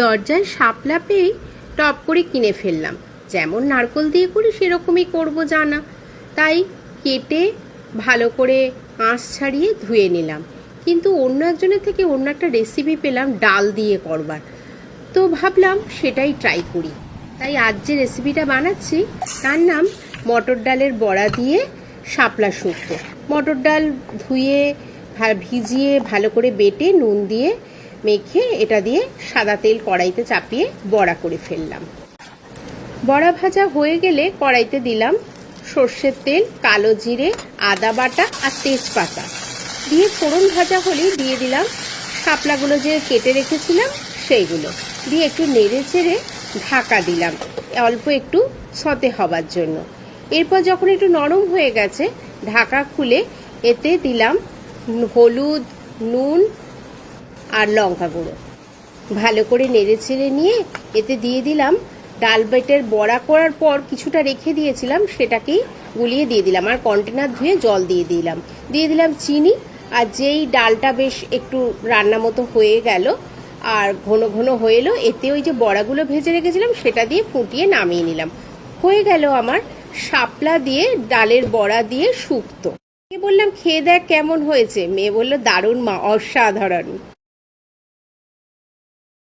দরজায় শাপলা পেয়েই টপ করে কিনে ফেললাম। যেমন নারকল দিয়ে করি, সেরকমই করব জানা। তাই কেটে ভালো করে আঁশ ছাড়িয়ে ধুয়ে নিলাম। কিন্তু অন্য একজনের থেকে অন্য একটা রেসিপি পেলাম, ডাল দিয়ে করবার। তো ভাবলাম সেটাই ট্রাই করি। তাই আজ যে রেসিপিটা বানাচ্ছি, তার নাম মটর ডালের বড়া দিয়ে শাপলা শুক্তো। মটর ডাল ধুয়ে ভিজিয়ে ভালো করে বেটে নুন দিয়ে মেখে এটা দিয়ে সাদা তেল কড়াইতে চাপিয়ে বড়া করে ফেললাম। বড়া ভাজা হয়ে গেলে কড়াইতে দিলাম সর্ষের তেল, কালো জিরে, আদা বাটা আর তেজপাতা। দিয়ে ফোড়ন ভাজা হলেই দিয়ে দিলাম শাপলাগুলো যে কেটে রেখেছিলাম সেইগুলো। দিয়ে একটু নেড়ে চেড়ে ঢাকা দিলাম অল্প একটু সতে হবার জন্য। এরপর যখন একটু নরম হয়ে গেছে, ঢাকা খুলে এতে দিলাম হলুদ, নুন আর লঙ্কা গুঁড়ো। ভালো করে নেড়ে ছেড়ে নিয়ে এতে দিয়ে দিলাম। ডাল বেটের বড়া করার পর কিছুটা রেখে দিয়েছিলাম, সেটাকেই গুলিয়ে দিয়ে দিলাম। আর কন্টেনার ধুয়ে জল দিয়ে দিলাম। দিয়ে দিলাম চিনি, আর যেই ডালটা বেশ একটু রান্না মতো হয়ে গেল, আর ঘন ঘন হয়ে এলো, এতে ওই যে বড়াগুলো ভেজে রেখেছিলাম, সেটা দিয়ে ফুটিয়ে নামিয়ে নিলাম। হয়ে গেল আমার শাপলা দিয়ে ডালের বড়া দিয়ে শুক্তো বললাম, খেয়ে দেখ কেমন হয়েছে? মেয়ে বলল, দারুণ মা, অসাধারণ।